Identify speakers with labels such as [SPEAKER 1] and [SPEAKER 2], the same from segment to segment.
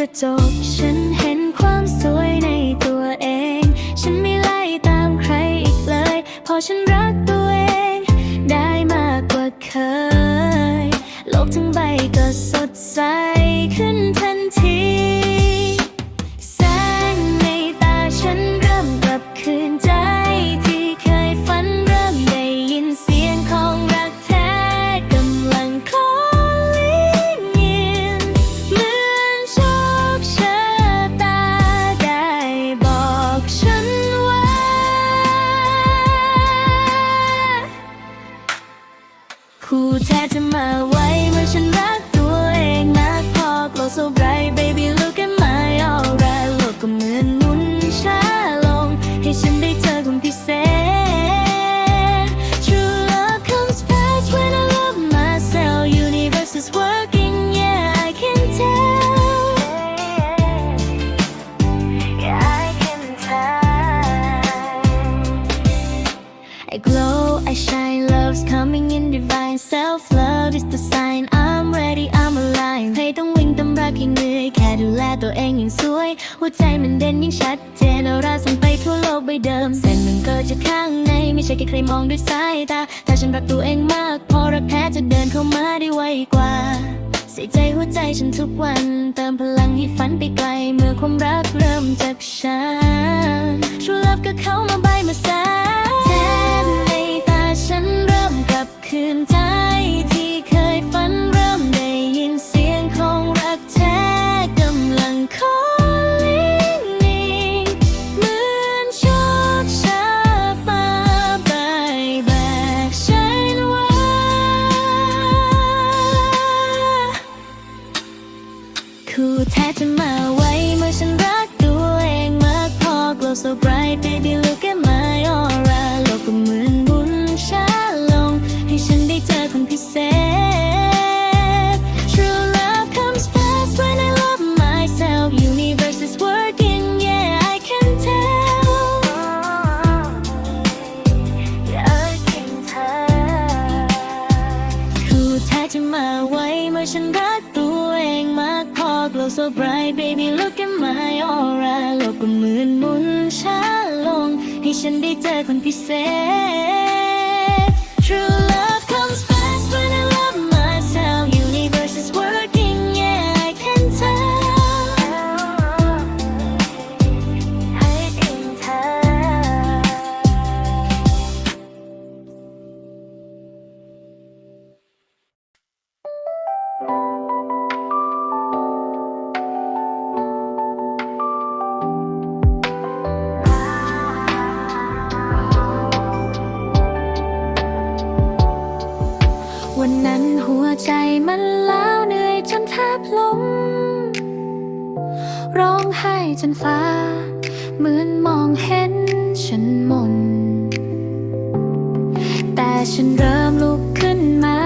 [SPEAKER 1] ระจก ฉันเห็นความสวยในตัวเอง ฉันไม่ไล่ตามใครอีกเลยเพราะฉันรักตัวเอง ได้มากกว่าเคย โลกทั้งใบก็สดใสขึ้น คู่แท้จะมาไว้เมื่อฉันรักตัวเองนักพอ glow so bright baby look at my aura โลกก็เหมือน ตัวเองอย่งสวย หัวใจมันเด่นยิ่งชัดเจนเอาราส่งไปทั่วโลกใบเดิม เส้นมันเกิดจากข้างใน ไม่ใช่แค่ใครมองด้วยสายตา ถ้าฉันรักตัวเองมาก พอรักแท้จะเดินเข้ามาได้ไวกว่า ใส่ใจหัวใจฉันทุกวัน เติมพลังให้ฝันไปไกล เมื่อความรักเริ่มจากฉัน True love ก็เข้ามาใบมาแสนแทนในตาฉันเริ่มกลับคืน ให้ฉันได้เจอคนพิเศษ มันล้วเหนื่อยจนแทบล้มร้องไห้จนฟ้า เหมือนมองเห็นฉันหมน แต่ฉันเริ่มลุกขึ้นมา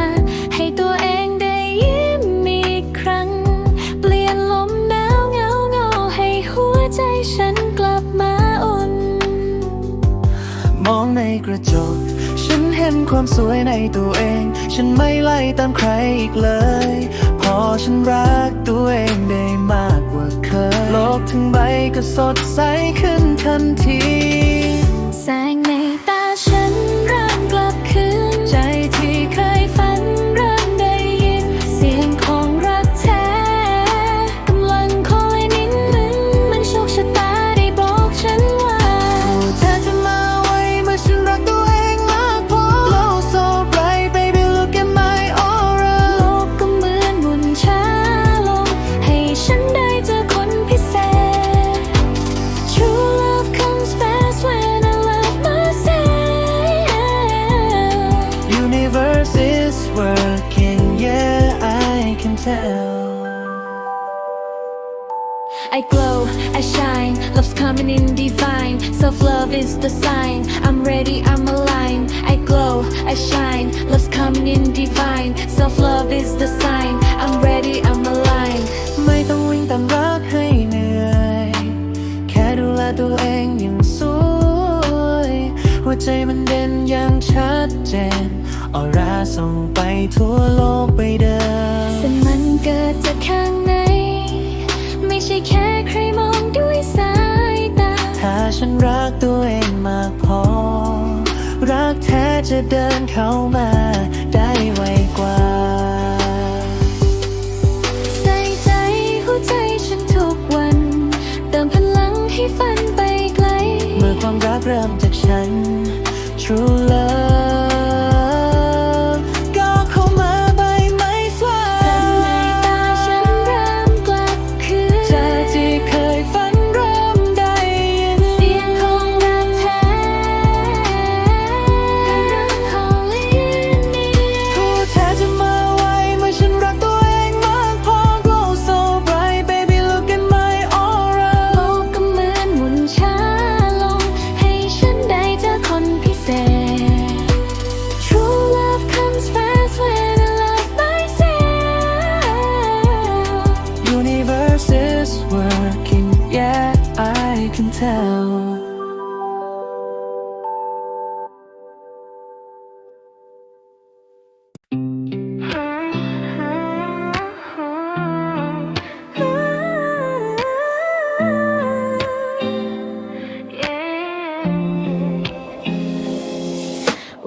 [SPEAKER 1] ให้ตัวเองได้ยิ้มอีกครั้ง เปลี่ยนลมหนาวเหงาเหงาให้หัวใจฉันกลับมาอุ่น
[SPEAKER 2] มองในกระจก ฉันเห็นความสวยในตัวเอง ฉันไม่ไล่ตามใครอีกเลย พอฉันรักตัวเองได้มากกว่าเคย โลกทั้งใบก็สดใสขึ้นทันที
[SPEAKER 1] I glow, I shine, love's coming in divine. Self love is the sign, I'm ready, I'm aligned. I glow, I shine, love's coming in divine. Self love is the sign, I'm ready, I'm aligned.
[SPEAKER 2] ไม่ต้องวิ่งตามรักให้เหนื่อย แค่ดูแลตัวเองอย่างสวย หัวใจมันเด่นอย่างชัดเจนออร่าส่งไปทั่วโลกไปเดิม
[SPEAKER 1] เกิดจากข้างใน ไม่ใช่แค่ใครมองด้วยสายตา
[SPEAKER 2] ถ้าฉันรักตัวเองมากพอ รักแท้จะเดินเข้ามาได้ไวกว่า
[SPEAKER 1] ใส่ใจหัวใจฉันทุกวันติมพลังให้ฝันไปไกล
[SPEAKER 2] เมื่อความรักเริ่มจากฉัน True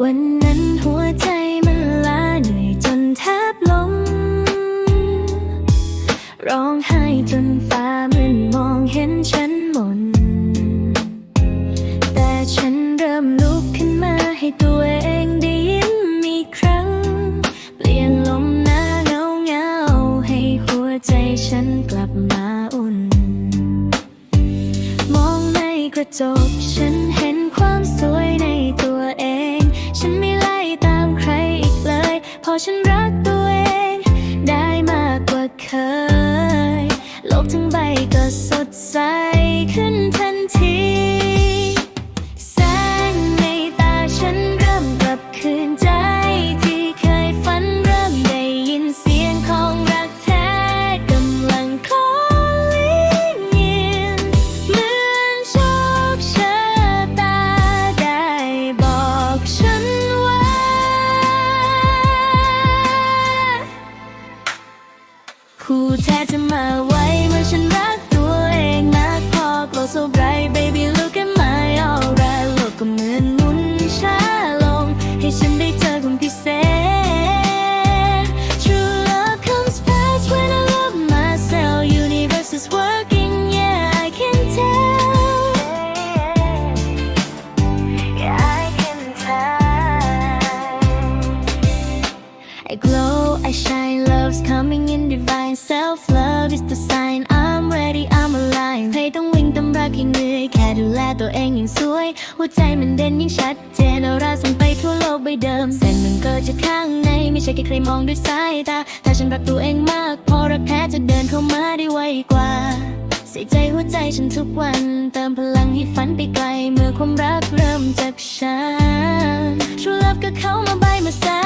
[SPEAKER 2] วัน
[SPEAKER 1] นั้นหัวใจมันล้าเหนื่อยจนแทบล้ม ร้องไห้จนฟ้ามืนมองเห็นฉันหมน แต่ฉันเริ่มลุกขึ้นมาให้ตัวเองได้ยิ้มอีครั้ง เปลี่ยนลมหน้าเงาเงาให้หัวใจฉันกลับมาอุ่น มองในกระจก ใค่ใครมองด้วยสายตา ถ้าฉันรักตัวเองมาก พอรักแท้จะเดินเข้ามาได้ไวกว่า ใส่ใจหัวใจฉันทุกวัน เติมพลังให้ฝันไปไกล เมื่อความรักเริ่มจากฉันชูลับก็เข้ามาใบมา
[SPEAKER 2] สา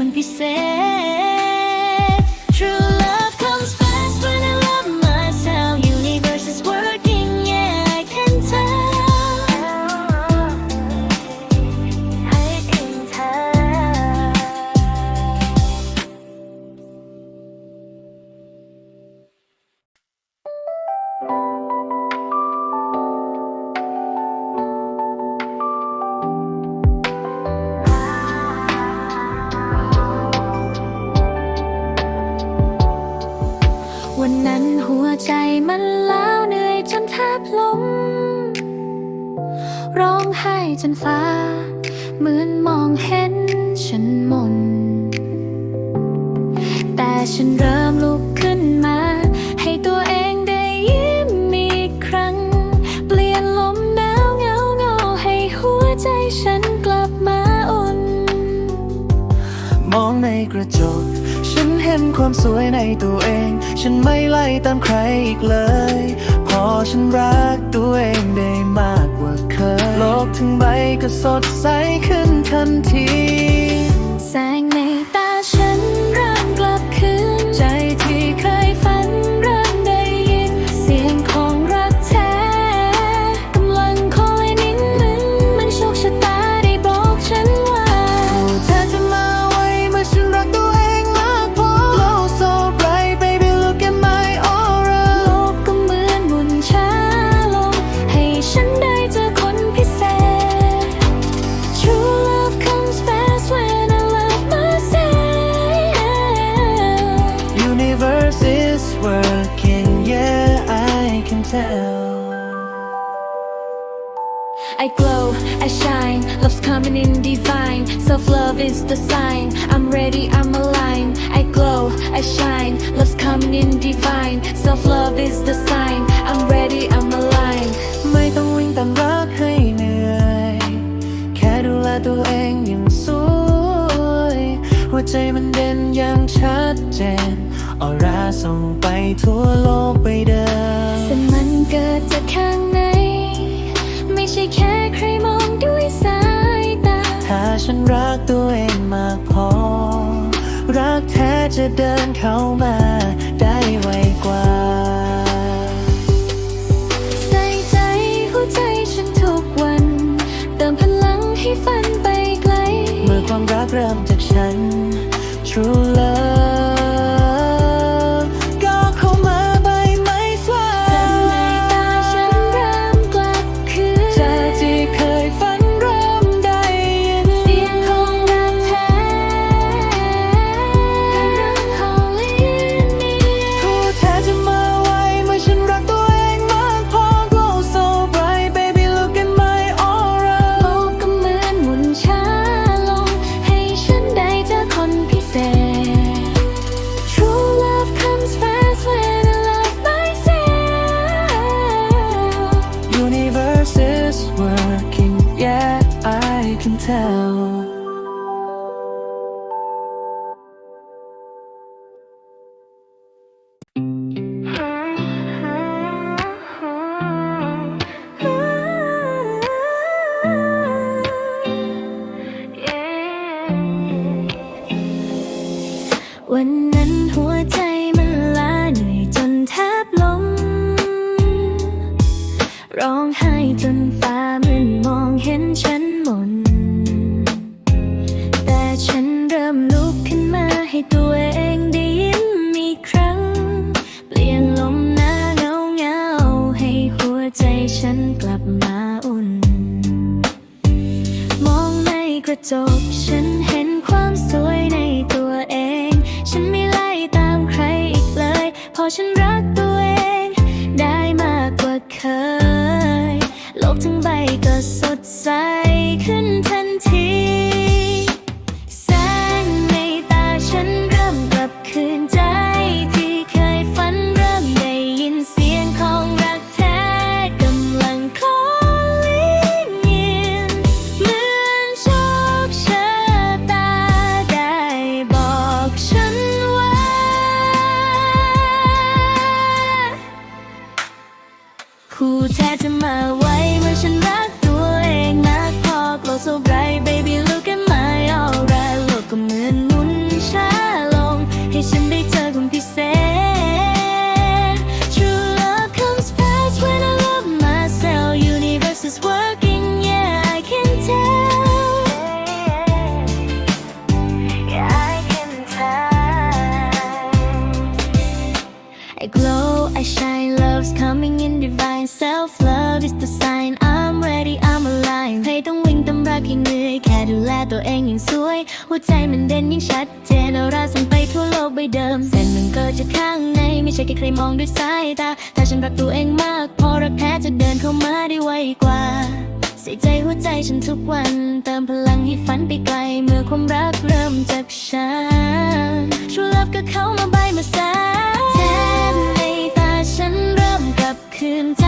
[SPEAKER 2] when we said ความสวยในตัวเอง ฉันไม่ไล่ตามใครอีกเลย พอฉันรักตัวเองได้มากกว่าเคย โลกทั้งใบก็สดใสขึ้นทันที
[SPEAKER 1] ใจมันเด่น
[SPEAKER 2] อย่างชัดเจนออร่าส่งไปทั่วโลกไปเดิม
[SPEAKER 1] แต่มันเกิดจากข้างใน ไม่ใช่แค่ใครมองด้วยสายตา
[SPEAKER 2] ถ้าฉันรักตัวเองมากพอ รักแท้จะเดินเข้ามาได้ไวกว่าความรักเริ่มจากฉัน true love.
[SPEAKER 1] tell. 走 I shine Love's
[SPEAKER 2] coming in divine Self love is the sign I'm ready I'm aligned ไม่ต้อง
[SPEAKER 1] วิ่งตำรักให้เหนื่อย แค่ดูแลตัวเองอย่างสวย หัวใจมันเด่นยิ่งชัดเจนเอาราสันไปทั่วโลกใบเดิมเส้นมันเกิดจากข้างใน ไม่ใช่แค่ใครมองด้วยสายตา ถ้าฉันรักตัวเองมาก พอรักแท้จะเดินเข้ามาได้ไวกว่าใส่ใจหัวใจฉันทุกวัน เติมพลังให้ฝันไปไกล เมื่อความรักเริ่มจากฉันชูลับก็เข้ามาใบมาสา กลับคืน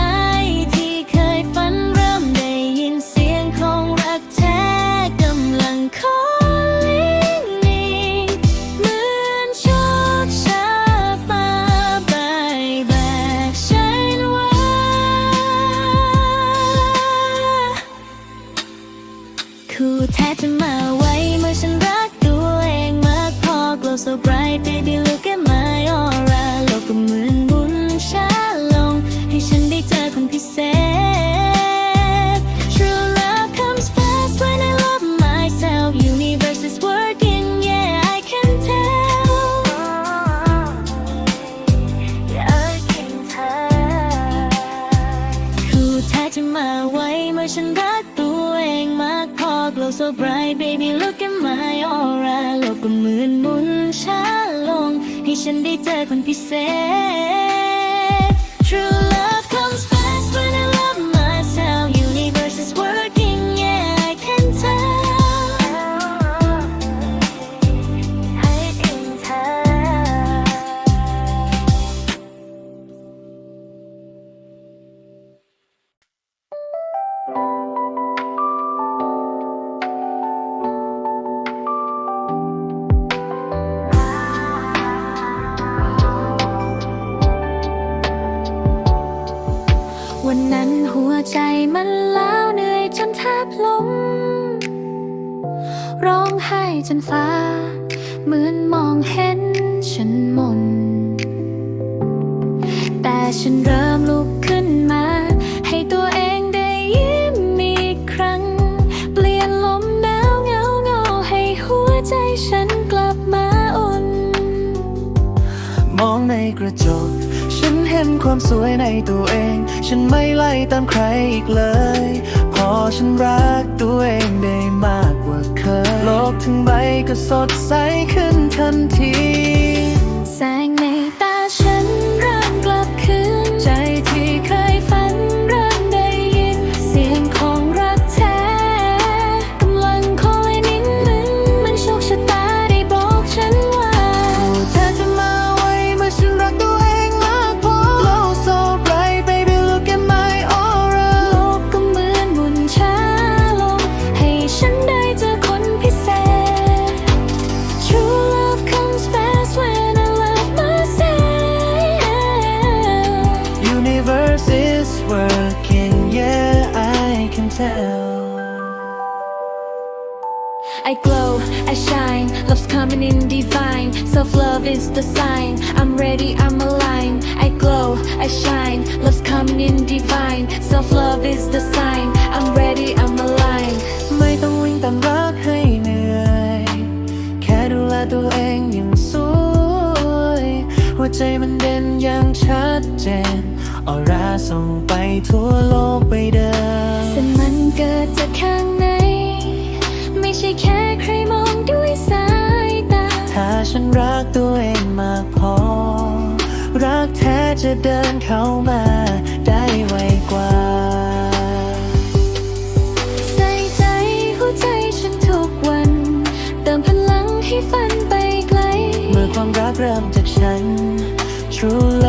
[SPEAKER 1] so bright baby look at my aura โลกก็เหมือนหมุนช้าลง ให้ฉันได้เจอคนพิเศษ ใจมันล้าวเหนื่อยจนแทบล้มร้องไห้จนฟ้า เหมือนมองเห็นฉันหมน แต่ฉันเริ่ม ฉัน
[SPEAKER 2] เห็นความสวยในตัวเอง ฉันไม่ไล่ตามใครอีกเลย พอฉันรักตัวเองได้มากกว่าเคย โลกทั้งใบก็สดใสขึ้นทันที
[SPEAKER 1] the sign. I'm ready, I'm aligned. I glow, I shine, love's coming in divine. Self love is the sign. I'm ready, I'm aligned.
[SPEAKER 2] ไม่ต้องวิ่งตามรักให้เหนื่อย แค่ดูแลตัวเองอย่างสวย หัวใจมันเด่นอย่างชัดเจนออร่าส่งไปทั่วโลกไปเดิม
[SPEAKER 1] แต่มันเกิดจากข้างใน ไม่ใช่แค่ใครมองด้วยสายตา
[SPEAKER 2] ถ้าฉันรักตัวเอง มากพอ รักแท้จะเดินเข้ามาได้ไวกว่า
[SPEAKER 1] ใส่ใจหัวใจฉันทุกวัน เติมพลังให้ฝันไปไกล
[SPEAKER 2] เมื่อความรักเริ่มจากฉัน True